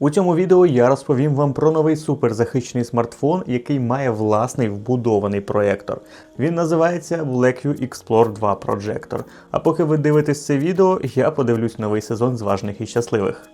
У цьому відео я розповім вам про новий суперзахищений смартфон, який має власний вбудований проєктор. Він називається Blackview Explore 2 Projector. А поки ви дивитесь це відео, я подивлюсь новий сезон зважних і щасливих.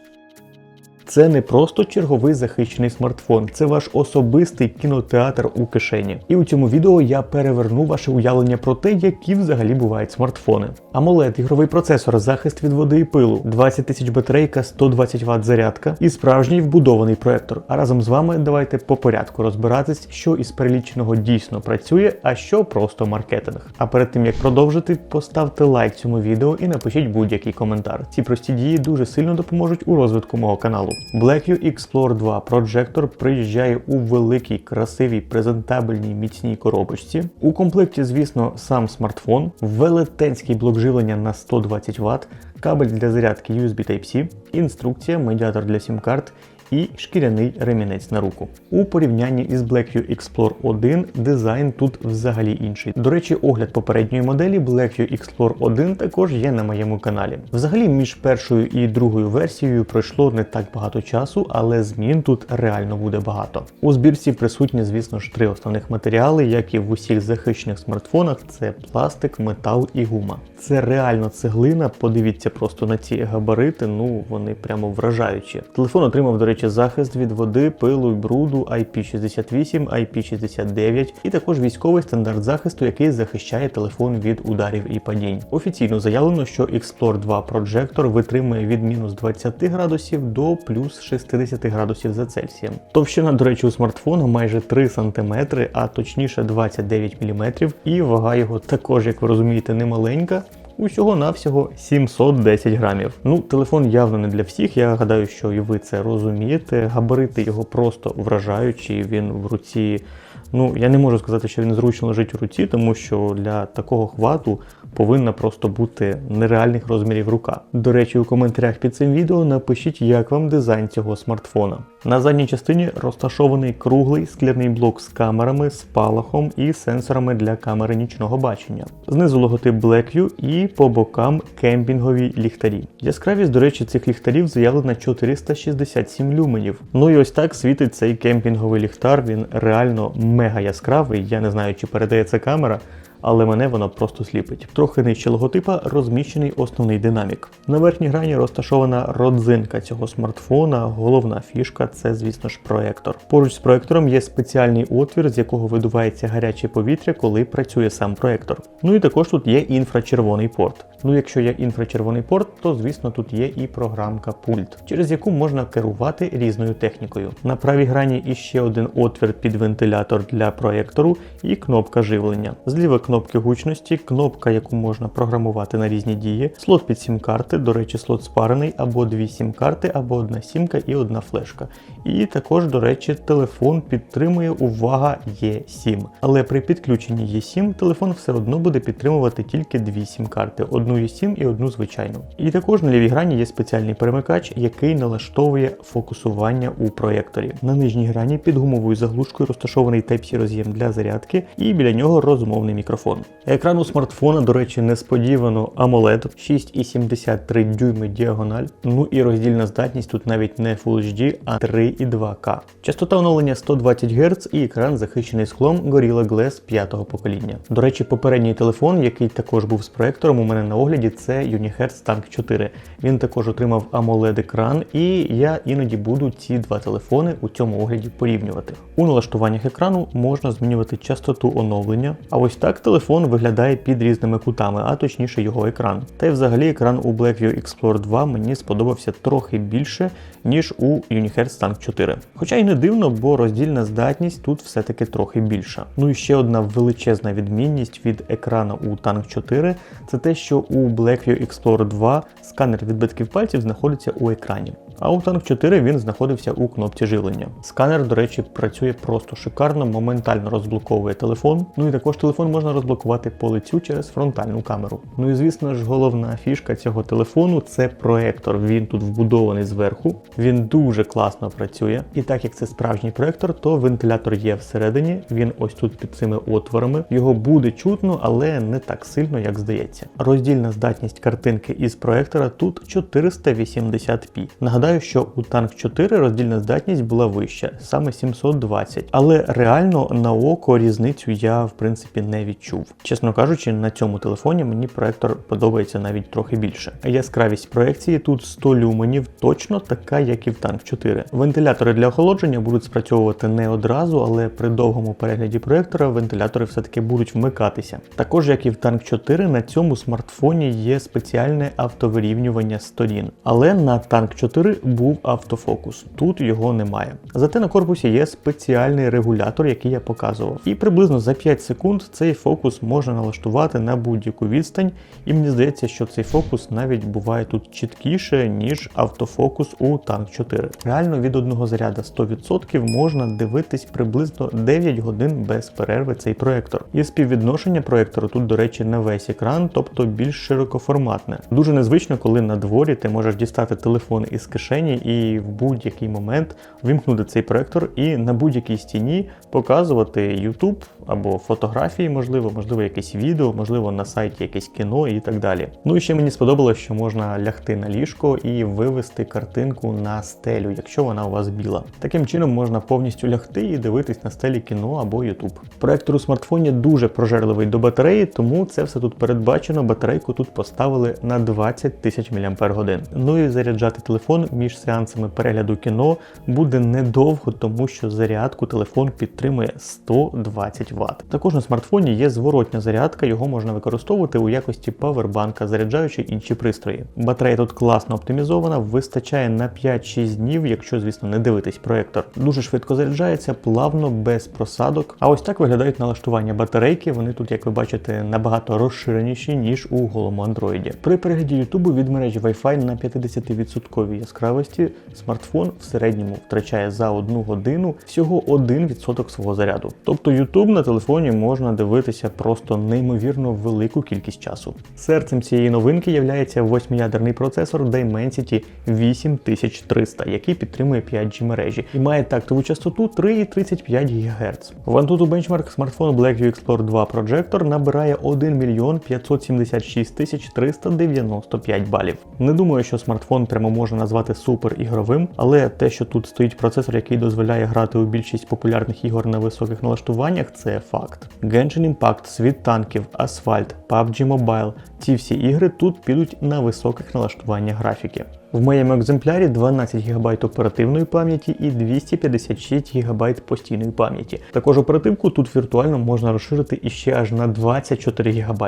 Це не просто черговий захищений смартфон, це ваш особистий кінотеатр у кишені. І у цьому відео я переверну ваше уявлення про те, які взагалі бувають смартфони. AMOLED, ігровий процесор, захист від води і пилу, 20 тисяч батарейка, 120 Вт зарядка і справжній вбудований проектор. А разом з вами давайте по порядку розбиратись, що із переліченого дійсно працює, а що просто маркетинг. А перед тим як продовжити, поставте лайк цьому відео і напишіть будь-який коментар. Ці прості дії дуже сильно допоможуть у розвитку мого каналу. Blackview Explore 2 Projector приїжджає у великій, красивій, презентабельній міцній коробочці. У комплекті, звісно, сам смартфон, велетенський блок живлення на 120 Вт, кабель для зарядки USB Type-C, інструкція, медіатор для сім-карт і шкіряний ремінець на руку. У порівнянні із Blackview Explore 1 дизайн тут взагалі інший. До речі, огляд попередньої моделі Blackview Explore 1 також є на моєму каналі. Взагалі, між першою і другою версією пройшло не так багато часу, але змін тут реально буде багато. У збірці присутні, звісно ж, три основних матеріали, як і в усіх захищених смартфонах: це пластик, метал і гума. Це реально цеглина. Подивіться просто на ці габарити. Ну вони прямо вражаючі. Телефон отримав, до речі, захист від води, пилу і бруду IP68, IP69 і також військовий стандарт захисту, який захищає телефон від ударів і падінь. Офіційно заявлено, що Explore 2 Projector витримує від мінус 20 градусів до плюс 60 градусів за Цельсієм. Товщина, до речі, у смартфону майже 3 см, а точніше 29 мм, і вага його також, як ви розумієте, не маленька. Усього навсього 710 грамів. Ну, телефон явно не для всіх. Я гадаю, що і ви це розумієте. Габарити його просто вражаючі. Він в руці. Ну, я не можу сказати, що він зручно лежить у руці, тому що для такого хвату повинна просто бути нереальних розмірів рука. До речі, у коментарях під цим відео напишіть, як вам дизайн цього смартфона. На задній частині розташований круглий скляний блок з камерами, спалахом і сенсорами для камери нічного бачення. Знизу логотип Blackview і по бокам кемпінгові ліхтарі. Яскравість, до речі, цих ліхтарів заявлена 467 люменів. Ну і ось так світить цей кемпінговий ліхтар. Він реально мега яскравий. Я не знаю, чи передає це камера але мене воно просто сліпить. Трохи нижче логотипа розміщений основний динамік. На верхній грані розташована родзинка цього смартфона. Головна фішка це, звісно ж, проектор. Поруч з проектором є спеціальний отвір, з якого видувається гаряче повітря, коли працює сам проектор. Ну і також тут є інфрачервоний порт. Ну, якщо є інфрачервоний порт, то звісно тут є і програмка пульт, через яку можна керувати різною технікою. На правій грані іще один отвір під вентилятор для проектору і кнопка живлення. Зліва кнопки гучності, кнопка, яку можна програмувати на різні дії, слот під сім-карти, до речі, слот спарений, або дві сім-карти, або одна сімка і одна флешка. І також, до речі, телефон підтримує увага Е7. Але при підключенні Е7 телефон все одно буде підтримувати тільки дві сім-карти. Одну одну E7 і одну звичайну. І також на лівій грані є спеціальний перемикач, який налаштовує фокусування у проєкторі. На нижній грані під гумовою заглушкою розташований Type-C роз'єм для зарядки, і біля нього розмовний мікрофон. Екран у смартфона, до речі, несподівано AMOLED 6,73 дюйми діагональ. Ну і роздільна здатність тут навіть не Full HD, а 3,2К. Частота оновлення 120 Гц і екран захищений склом Gorilla Glass 5 покоління. До речі, попередній телефон, який також був з проектором, у мене на огляді це Unihertz Tank 4. Він також отримав amoled екран і я іноді буду ці два телефони у цьому огляді порівнювати. У налаштуваннях екрану можна змінювати частоту оновлення, а ось так телефон виглядає під різними кутами, а точніше його екран. Та й взагалі екран у Blackview Explorer 2 мені сподобався трохи більше, ніж у Unihertz Tank 4. Хоча й не дивно, бо роздільна здатність тут все-таки трохи більша. Ну і ще одна величезна відмінність від екрану у Tank 4 це те, що у Blackview Explorer 2 сканер відбитків пальців знаходиться у екрані. А у Tank 4 він знаходився у кнопці живлення. Сканер, до речі, працює просто шикарно, моментально розблоковує телефон. Ну і також телефон можна розблокувати по лицю через фронтальну камеру. Ну і звісно ж, головна фішка цього телефону це проектор. Він тут вбудований зверху. Він дуже класно працює. І так як це справжній проектор, то вентилятор є всередині. Він ось тут під цими отворами. Його буде чутно, але не так сильно, як здається. Роздільна здатність картинки із проектора тут 480p. Нагадаю, Нагадаю, що у танк 4 роздільна здатність була вища, саме 720. Але реально на око різницю я в принципі не відчув. Чесно кажучи, на цьому телефоні мені проектор подобається навіть трохи більше. Яскравість проекції тут 100 люменів, точно така, як і в танк 4. Вентилятори для охолодження будуть спрацьовувати не одразу, але при довгому перегляді проектора вентилятори все-таки будуть вмикатися. Також, як і в танк 4, на цьому смартфоні є спеціальне автовирівнювання сторін. Але на танк 4 був автофокус, тут його немає. Зате на корпусі є спеціальний регулятор, який я показував. І приблизно за 5 секунд цей фокус можна налаштувати на будь-яку відстань, і мені здається, що цей фокус навіть буває тут чіткіше, ніж автофокус у танк 4. Реально від одного заряда 100% можна дивитись приблизно 9 годин без перерви цей проектор. І співвідношення проектору тут, до речі, на весь екран, тобто більш широкоформатне. Дуже незвично, коли на дворі ти можеш дістати телефон із кишені і в будь-який момент вимкнути цей проектор і на будь-якій стіні показувати YouTube або фотографії, можливо, можливо, якесь відео, можливо, на сайті якесь кіно і так далі. Ну і ще мені сподобалось, що можна лягти на ліжко і вивести картинку на стелю, якщо вона у вас біла. Таким чином можна повністю лягти і дивитись на стелі кіно або YouTube. Проектор у смартфоні дуже прожерливий до батареї, тому це все тут передбачено. Батарейку тут поставили на 20 тисяч мАч. Ну і заряджати телефон між сеансами перегляду кіно буде недовго, тому що зарядку телефон підтримує 120 Вт. Також на смартфоні є зворотня зарядка, його можна використовувати у якості павербанка, заряджаючи інші пристрої. Батарея тут класно оптимізована, вистачає на 5-6 днів, якщо, звісно, не дивитись проектор. Дуже швидко заряджається, плавно, без просадок. А ось так виглядають налаштування батарейки. Вони тут, як ви бачите, набагато розширеніші, ніж у голому андроїді. При перегляді Ютубу від мережі Wi-Fi на 50% яскравості смартфон в середньому втрачає за одну годину всього 1% свого заряду. Тобто YouTube на телефоні можна дивитися просто неймовірно велику кількість часу. Серцем цієї новинки є восьмиядерний процесор Dimensity 8300, який підтримує 5G мережі і має тактову частоту 3,35 ГГц. В Antutu Benchmark смартфон Blackview Explorer 2 Projector набирає 1 мільйон 576 тисяч 395 балів. Не думаю, що смартфон прямо можна назвати супер ігровим, але те, що тут стоїть процесор, який дозволяє грати у більшість популярних ігор на високих налаштуваннях, це факт. Genshin Impact, світ танків, асфальт, PUBG Mobile – ці всі ігри тут підуть на високих налаштуваннях графіки. В моєму екземплярі 12 ГБ оперативної пам'яті і 256 ГБ постійної пам'яті. Також оперативку тут віртуально можна розширити іще аж на 24 ГБ.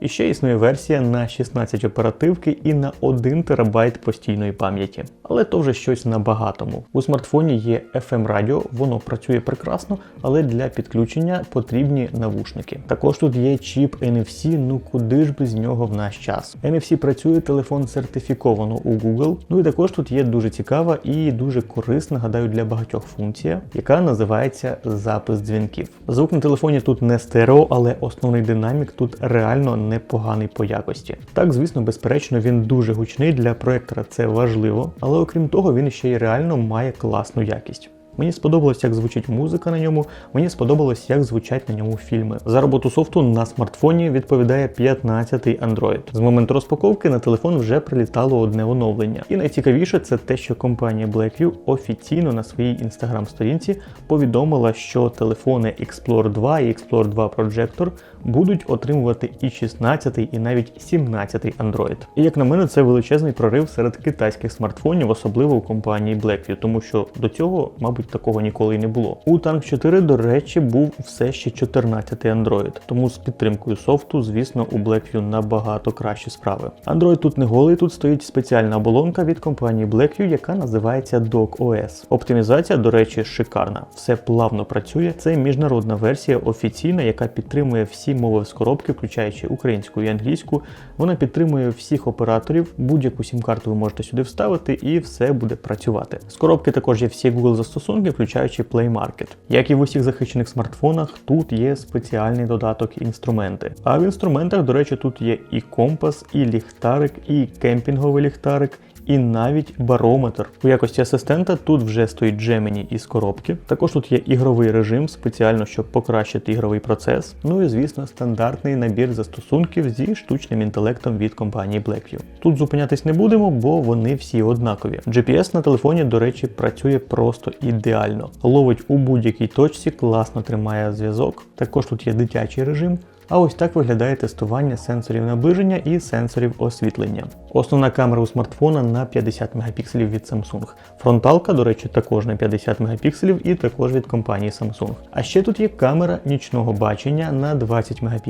І ще існує версія на 16 оперативки і на 1 ТБ постійної пам'яті. Але то вже щось на багатому. У смартфоні є FM радіо, воно працює прекрасно, але для підключення потрібні навушники. Також тут є чіп NFC, ну куди ж без нього в наш час. NFC працює телефон сертифіковано у Google. Ну і також тут є дуже цікава і дуже корисна, гадаю, для багатьох функція, яка називається запис дзвінків. Звук на телефоні тут не стерео, але основний динамік тут реально непоганий по якості. Так, звісно, безперечно, він дуже гучний для проектора, це важливо, але окрім того, він ще й реально має класну якість. Мені сподобалось, як звучить музика на ньому, мені сподобалось, як звучать на ньому фільми. За роботу софту на смартфоні відповідає 15-й Android. З моменту розпаковки на телефон вже прилітало одне оновлення. І найцікавіше це те, що компанія Blackview офіційно на своїй інстаграм-сторінці повідомила, що телефони Explorer 2 і Explorer 2 Projector будуть отримувати і 16 і навіть 17 Android. І як на мене, це величезний прорив серед китайських смартфонів, особливо у компанії Blackview, тому що до цього, мабуть, такого ніколи не було. У Tank 4, до речі, був все ще 14-й Android, тому з підтримкою софту, звісно, у Blackview набагато кращі справи. Android тут не голий, тут стоїть спеціальна оболонка від компанії Blackview, яка називається DocOS. Оптимізація, до речі, шикарна. Все плавно працює. Це міжнародна версія офіційна, яка підтримує всі мови з коробки, включаючи українську і англійську. Вона підтримує всіх операторів, будь-яку сім-карту ви можете сюди вставити, і все буде працювати. З коробки також є всі Google застосунки, включаючи Play Market. Як і в усіх захищених смартфонах, тут є спеціальний додаток інструменти. А в інструментах, до речі, тут є і компас, і ліхтарик, і кемпінговий ліхтарик. І навіть барометр. У якості асистента тут вже стоїть Gemini із коробки. Також тут є ігровий режим, спеціально щоб покращити ігровий процес. Ну і звісно, стандартний набір застосунків зі штучним інтелектом від компанії Blackview. Тут зупинятись не будемо, бо вони всі однакові. GPS на телефоні, до речі, працює просто ідеально. Ловить у будь-якій точці, класно тримає зв'язок. Також тут є дитячий режим. А ось так виглядає тестування сенсорів наближення і сенсорів освітлення. Основна камера у смартфона на 50 Мп від Samsung. Фронталка, до речі, також на 50 Мп і також від компанії Samsung. А ще тут є камера нічного бачення на 20 Мп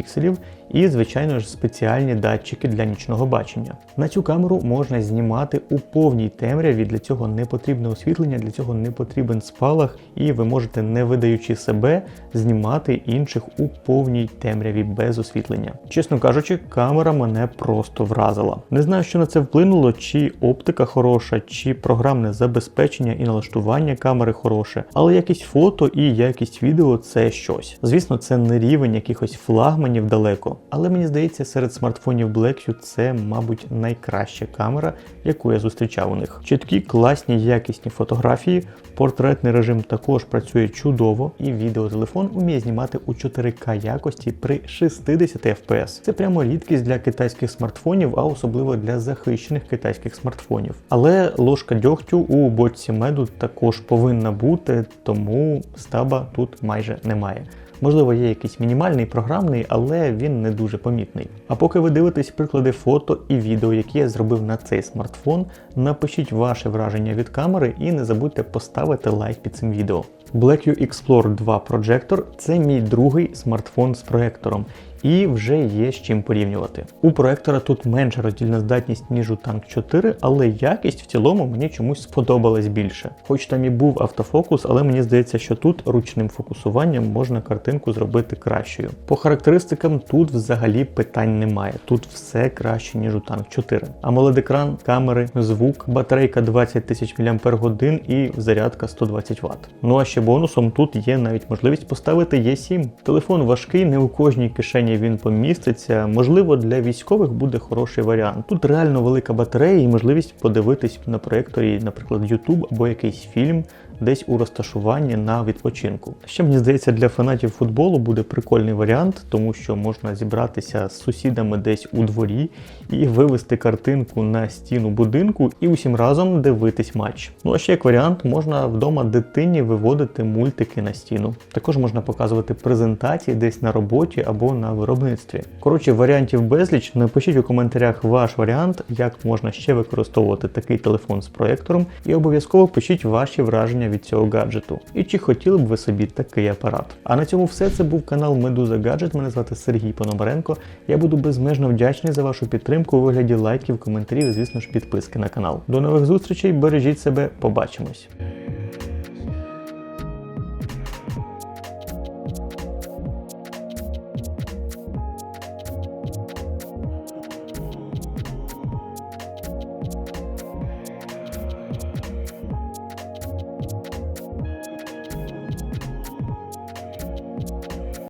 і, звичайно ж, спеціальні датчики для нічного бачення. На цю камеру можна знімати у повній темряві. Для цього не потрібне освітлення, для цього не потрібен спалах, і ви можете, не видаючи себе, знімати інших у повній темряві без освітлення. Чесно кажучи, камера мене просто вразила. Не знаю, що на це вплинуло, чи оптика хороша, чи програмне забезпечення і налаштування камери хороше, але якість фото і якість відео це щось. Звісно, це не рівень якихось флагманів далеко, але мені здається, серед смартфонів Blackview це, мабуть, найкраща камера, яку я зустрічав у них. Чіткі, класні, якісні фотографії, портретний режим також працює чудово, і відеотелефон уміє знімати у 4К якості при 60 FPS. Це прямо рідкість для китайських смартфонів, а особливо для захищених китайських смартфонів. Але ложка дьогтю у бочці меду також повинна бути, тому стаба тут майже немає. Можливо, є якийсь мінімальний програмний, але він не дуже помітний. А поки ви дивитесь приклади фото і відео, які я зробив на цей смартфон, напишіть ваше враження від камери і не забудьте поставити лайк під цим відео. Blackview Explorer 2 Projector – це мій другий смартфон з проектором. І вже є з чим порівнювати. У проектора тут менша роздільна здатність, ніж у Tank 4, але якість в цілому мені чомусь сподобалась більше. Хоч там і був автофокус, але мені здається, що тут ручним фокусуванням можна картинку зробити кращою. По характеристикам тут взагалі питань немає. Тут все краще, ніж у Tank 4. AMOLED екран, камери, звук, батарейка 20 тисяч мАч і зарядка 120 Вт. Ну а ще бонусом тут є навіть можливість поставити E7. Телефон важкий, не у кожній кишені він поміститься. Можливо, для військових буде хороший варіант. Тут реально велика батарея і можливість подивитись на проєкторі, наприклад, YouTube або якийсь фільм. Десь у розташуванні на відпочинку. Ще мені здається, для фанатів футболу буде прикольний варіант, тому що можна зібратися з сусідами десь у дворі і вивести картинку на стіну будинку і усім разом дивитись матч. Ну а ще як варіант, можна вдома дитині виводити мультики на стіну. Також можна показувати презентації десь на роботі або на виробництві. Коротше, варіантів безліч. Напишіть у коментарях ваш варіант, як можна ще використовувати такий телефон з проєктором, і обов'язково пишіть ваші враження від цього гаджету. І чи хотіли б ви собі такий апарат? А на цьому все. Це був канал Медуза Гаджет. Мене звати Сергій Пономаренко. Я буду безмежно вдячний за вашу підтримку у вигляді лайків, коментарів і, звісно ж, підписки на канал. До нових зустрічей, бережіть себе, побачимось.